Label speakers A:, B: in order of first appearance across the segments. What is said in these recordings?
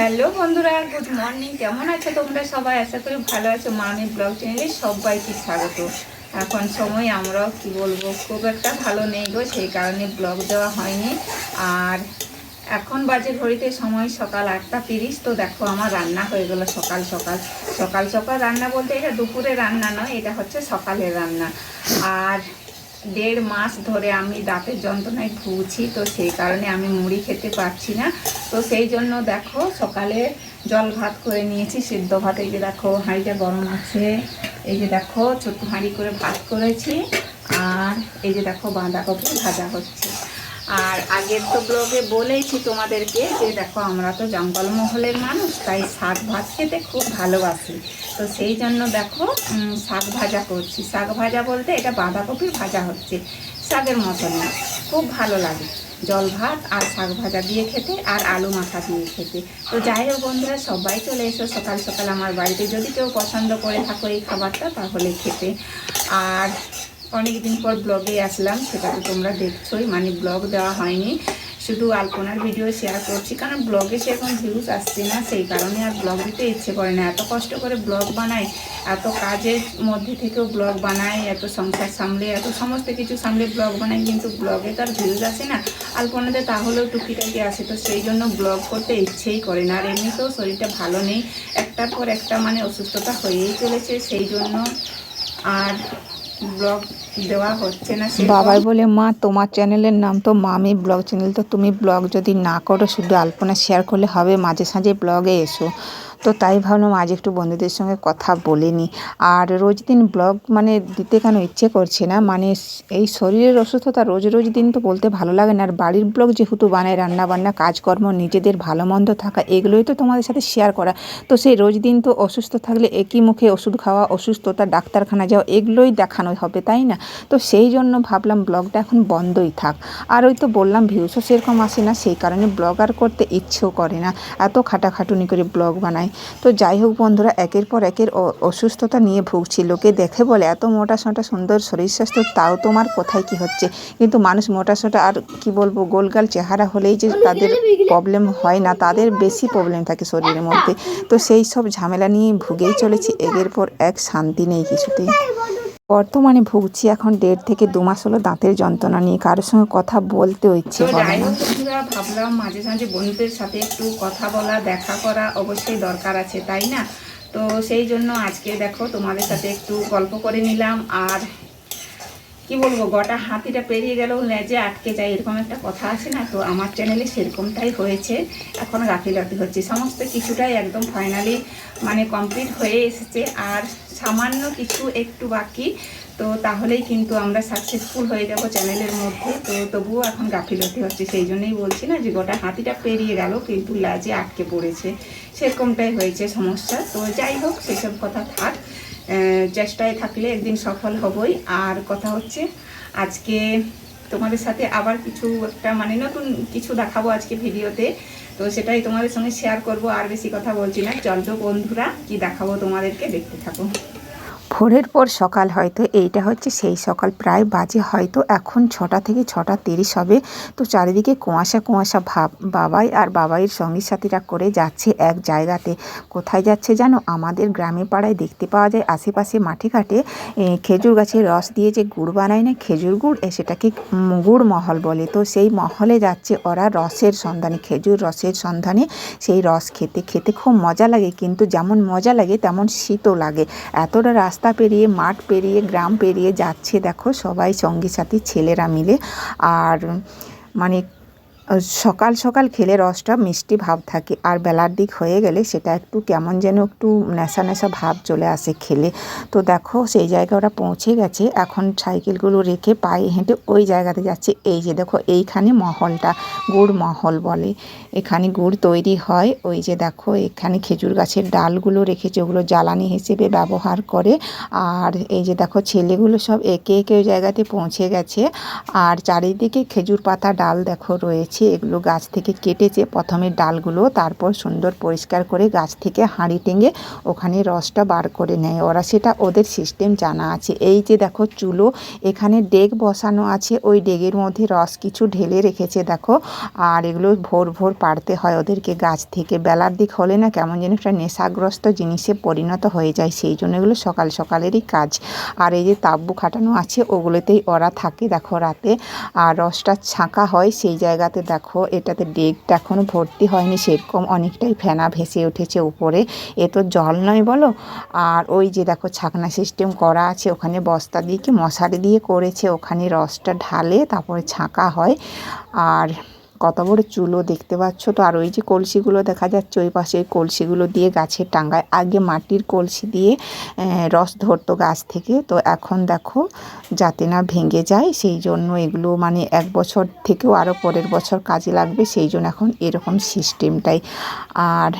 A: Hello বন্ধুরা good morning কেমন আছো তোমরা সবাই? আশা করি ভালো আছো। মামি ব্লগ চ্যানেলে সবাইকে স্বাগত। এখন সময় আমরাও কি বলব, খুব একটা ভালো নেই গো, সেই কারণে ব্লগ দেওয়া হয়নি। আর এখন বাজে ঘড়িতে সময় সকাল আটটা তিরিশ। তো দেখো আমার রান্না হয়ে গেলো সকাল সকাল। সকাল সকাল রান্না বলতে এটা দুপুরে রান্না নয়, এটা হচ্ছে সকালের রান্না। আর দেড় মাস ধরে আমি দাঁতের যন্ত্রণায় ভুগছি, তো সেই কারণে আমি মুড়ি খেতে পারছি না। তো সেই জন্য দেখো সকালে জল ভাত করে নিয়েছি, সিদ্ধ ভাত, এই যে দেখো হাঁড়িটা গরম আছে, এই যে দেখো ছোট্ট হাঁড়ি করে ভাত করেছি, আর এই যে দেখো বাঁধাকপি ভাজা হচ্ছে। আর আগের তো ব্লগে বলেইছি তোমাদেরকে যে দেখো আমরা তো জঙ্গলমহলের মানুষ, তাই শাক ভাত খেতে খুব ভালোবাসি। তো সেই জন্য দেখো শাক ভাজা করছি। শাক ভাজা বলতে এটা বাঁধাকপির ভাজা হচ্ছে, শাকের মতন না, খুব ভালো লাগে। জল ভাত আর শাক ভাজা দিয়ে খেতে আর আলু মাখা দিয়ে খেতে। তো যাই হোক বন্ধুরা, সবাই চলে এসো সকাল সকাল আমার বাড়িতে। যদি কেউ পছন্দ করে থাকো এই খাবারটা, তাহলে খেতে। আর অনেকদিন পর ব্লগে আসলাম, সেটা তো তোমরা দেখছোই মানে ব্লগ দেওয়া হয়নি। শুধু আলপনার ভিডিও শেয়ার করছি, কারণ ব্লগে সেরকম ভিউজ আসছে না, সেই কারণে আর ব্লগ দিতে ইচ্ছে করে না। এত কষ্ট করে ব্লগ বানাই এত কাজের মধ্যে থেকেও ব্লগ বানাই এত সংসার সামলে, এত সমস্ত কিছু সামলে ব্লগ বানাই কিন্তু ব্লগে তো আর ভিউজ আসে না। আলপনাতে তাহলেও টুকিটাকি আসে, তো সেই জন্য ব্লগ করতে ইচ্ছেই করে না। আর এমনিতেও শরীরটা ভালো নেই, একটার পর একটা মানে অসুস্থতা হয়েই চলেছে, সেই জন্য আর ব্লগ দেওয়া
B: বাবাই বলে, মা, তোমার চ্যানেলের নাম তো মামি ব্লগ চ্যানেল, তো তুমি ব্লগ যদি না করো, শুধু আলপনা শেয়ার করলে হবে। মাঝে সাঝে ব্লগে এসো। তো তাই ভাবলাম আজ একটু বন্ধুদের সঙ্গে কথা বলে নিই। আর রোজ দিন ব্লগ মানে দিতে কেন ইচ্ছে করছে না? মানে এই শরীরের অসুস্থতা রোজ রোজ দিন তো বলতে ভালো লাগে না। আর বাড়ির ব্লগ যেহেতু বানায় রান্না বান্না কাজকর্ম, নিজেদের ভালো মন্দ থাকা, এগুলোই তো তোমাদের সাথে শেয়ার করা। তো সেই রোজ দিন তো অসুস্থ থাকলে একই মুখে ওষুধ খাওয়া, অসুস্থতা, ডাক্তারখানা যাওয়া, এগুলোই দেখানো হবে, তাই না? তো সেই জন্য ভাবলাম ব্লগটা এখন বন্ধই থাক। আর ওই তো বললাম ভিউসও সেরকম আসে না, সেই কারণে ব্লগ আর করতে ইচ্ছেও করে না। এত খাটাখাটুনি করে ব্লগ বানাই তো যাই হোক বন্ধুরা একের পর একের অসুস্থতা নিয়ে ভুগছি। লোকে দেখে বলে এত মোটা সোটা সুন্দর শরীর স্বাস্থ্য তাও তোমার কোথায় কি হচ্ছে? কিন্তু মানুষ মোটা সোটা আর কি বলব গোলগাল চেহারা হলেই যে তাদের প্রবলেম হয় না তাদের বেশি প্রবলেম থাকে শরীরের মধ্যে। তো সেই সব ঝামেলা নিয়ে ভুগেই চলেছি। একের পর এক শান্তি নেই কিছুতেই। বর্তমানে ভুগছি এখন দেড় থেকে দু মাস হলো দাঁতের যন্ত্রণা নিয়ে। কারোর সঙ্গে কথা বলতেও ইচ্ছে
A: তো
B: করে না।
A: ভাবলাম মাঝে মাঝে বন্ধুদের সাথে একটু কথা বলা দেখা করা অবশ্যই দরকার আছে তাই না? তো সেই জন্য আজকে দেখো তোমাদের সাথে একটু গল্প করে নিলাম। আর কি বলব গোটা হাতিটা পেরিয়ে গেলেও লেজে আটকে যায় এরকম একটা কথা আছে না? তো আমার চ্যানেলে সেরকমটাই হয়েছে। এখন গাফিলতি হচ্ছে। সমস্ত কিছুটাই একদম ফাইনালি মানে কমপ্লিট হয়ে এসেছে। আর সামান্য কিছু একটু বাকি। তো তাহলেই কিন্তু আমরা সাকসেসফুল হয়ে যাব চ্যানেলের মধ্যে। তো তবুও এখন গাফিলতি হচ্ছে, সেই জন্যই বলছি না যে গোটা হাতিটা পেরিয়ে গেল, কিন্তু লাজে আটকে পড়েছে। সেরকমটাই হয়েছে সমস্যা। তো যাই হোক, সেসব কথা থাক। চেষ্টায় থাকলে একদিন সফল হবই। আর কথা হচ্ছে, আজকে তোমাদের সাথে আবার কিছু একটা মানে নতুন কিছু দেখাবো আজকে ভিডিওতে। তো সেটাই তোমাদের সঙ্গে শেয়ার করব, আর বেশি কথা বলছি না। চল তো বন্ধুরা, কি দেখাবো তোমাদেরকে? দেখতে থাকো।
B: ভোরের পর সকাল হয়তো, এইটা হচ্ছে সেই সকাল, প্রায় বাজে হয়তো, এখন ছটা থেকে ছটা তিরিশ হবে। তো চারিদিকে কুয়াশা কুয়াশা ভাব, বাবাই আর বাবাইয়ের সঙ্গী সাথীরা করে যাচ্ছে এক জায়গাতে। কোথায় যাচ্ছে জানো? আমাদের গ্রামে পাড়ায় দেখতে পাওয়া যায়, আশেপাশে মাঠে ঘাটে খেজুর গাছের রস দিয়ে যে গুড় বানায় না, খেজুর গুড় সেটাকে গুড় মহল বলে। তো সেই মহলে যাচ্ছে ওরা রসের সন্ধানে, খেজুর রসের সন্ধানে সেই রস খেতে খেতে খুব মজা লাগে। কিন্তু যেমন মজা লাগে, তেমন শীতও লাগে। এতটা রাস্তা পেরিয়ে মাঠ পেরিয়ে গ্রাম পেরিয়ে যাচ্ছে দেখো সবাই সঙ্গী সাথী ছেলেরা মিলে। আর মানে সকাল সকাল খেলে রসটা মিষ্টি ভাব থাকে। আর বেলার দিক হয়ে গেলে সেটা একটু কেমন যেন একটু নেশা নেশা ভাব চলে আসে খেলে। তো দেখো, সেই জায়গায় ওরা পৌঁছে গেছে। এখন সাইকেলগুলো রেখে পায়ে হেঁটে ওই জায়গাতে যাচ্ছে। এই যে দেখো, এইখানে মহলটা, গুড় মহল বলে। এখানে গুড় তৈরি হয়। ওই যে দেখো, এখানে খেজুর গাছের ডালগুলো রেখেছে। ওগুলো জ্বালানি হিসেবে ব্যবহার করে। আর এই যে দেখো, ছেলেগুলো সব একে একে ওই জায়গাতে পৌঁছে গেছে। আর চারিদিকে খেজুর পাতা, ডাল দেখো রয়েছে। এগুলো গাছ থেকে কেটেছে। প্রথমে ডালগুলো, তারপর সুন্দর পরিষ্কার করে গাছ থেকে হাঁড়ি টেঙে ওখানে রসটা বার করে নেয়। ওরা সেটা ওদের সিস্টেম জানা আছে। এই যে দেখো চুলো, এখানে ডেক বসানো আছে। ওই ডেগের মধ্যে রস কিছু ঢেলে রেখেছে, দেখো। আর এগুলো ভোর ভোর পারতে হয় ওদেরকে গাছ থেকে। বেলার দিক হলে না কেমন যেন একটা নেশাগ্রস্ত জিনিসে পরিণত হয়ে যায়, সেই জন্য এগুলো সকাল সকালেরই কাজ। আর এই যে তাব্বু খাটানো আছে, ওগুলোতেই ওরা থাকে, দেখো, রাতে। আর রসটা ছাঁকা হয় সেই জায়গাতে দেখো, এটাতে ডেকটা এখনও ভর্তি হয়নি, সেরকম অনেকটাই ফেনা ভেসে উঠেছে উপরে। এ তো জল নয় বলো? আর ওই যে দেখো, ছাকনা সিস্টেম করা আছে, ওখানে বস্তা দিয়ে কি মশারি দিয়ে করেছে, ওখানে রসটা ঢালে তারপরে ছাঁকা হয়। আর কত বড় চুলো দেখতে পাচ্ছ তো। আর ওই যে কলসিগুলো দেখা যাচ্ছে, ওই পাশে কলসিগুলো দিয়ে গাছের টাঙ্গায়, আগে মাটির কলসি দিয়ে রস ধরতো গাছ থেকে। তো এখন দেখো, যাতে না ভেঙে যায়, সেই জন্য এগুলো মানে এক বছর থেকেও আরও পরের বছর কাজে লাগবে, সেই জন্য এখন এরকম সিস্টেমটাই আর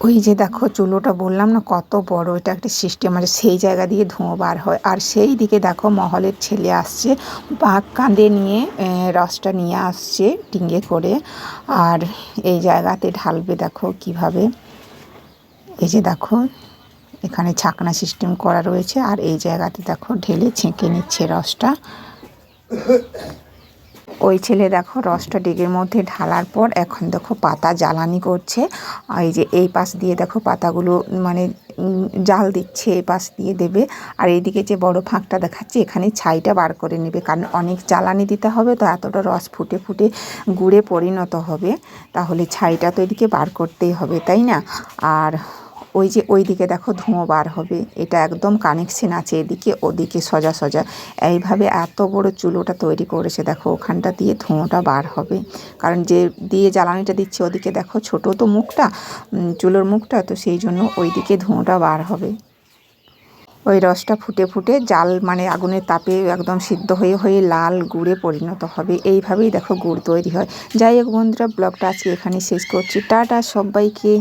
B: ওই যে দেখো চুলোটা বললাম না, কত বড় এটা একটা সিস্টেম আছে সেই জায়গা দিয়ে ধোঁয়া বার হয়। আর সেই দিকে দেখো মহলের ছেলে আসছে বাঘ কাঁধে নিয়ে রসটা নিয়ে আসছে ডিঙ্গে করে। আর এই জায়গাতে ঢালবে দেখো কীভাবে। এই যে দেখো, এখানে ছাকনা সিস্টেম করা রয়েছে। আর এই জায়গাতে দেখো ঢেলে ছেঁকে নিচ্ছে রসটা। ওই ছেলে দেখো রসটা ডেগের মধ্যে ঢালার পর এখন দেখো পাতা জ্বালানি করছে। এই যে এই পাশ দিয়ে দেখো পাতাগুলো মানে জাল দিচ্ছে, এই পাশ দিয়ে দেবে। আর এইদিকে যে বড় ফাঁকটা দেখাচ্ছে, এখানে ছাইটা বার করে নেবে। কারণ অনেক জ্বালানি দিতে হবে, তো এতটা রস ফুটে ফুটে গুড়ে পরিণত হবে। তাহলে ছাইটা তো এদিকে বার করতেই হবে, তাই না? আর ওই যে ওই দিকে দেখো ধোঁয়া বার হবে। এটা একদম কানেকশন আছে এদিকে, ওদিকে সোজা সোজা। এইভাবে এত বড় চুলোটা তৈরি করেছে দেখো, ওখানটা দিয়ে ধোঁয়াটা বার হবে। কারণ যে দিয়ে জ্বালানিটা দিচ্ছে ওদিকে দেখো ছোট তো মুখটা চুলোর মুখটা, তো সেই জন্য ওই দিকে ধোঁয়াটা বার হবে। ওই রসটা ফুটে ফুটে জাল মানে আগুনের তাপে একদম সিদ্ধ হয়ে হয়ে লাল গুড়ে পরিণত হবে। এইভাবেই দেখো গুড় তৈরি হয়। যাই হোক বন্ধুরা, ব্লগটা আজকে এখানে শেষ করছি। টাটা সবাইকে।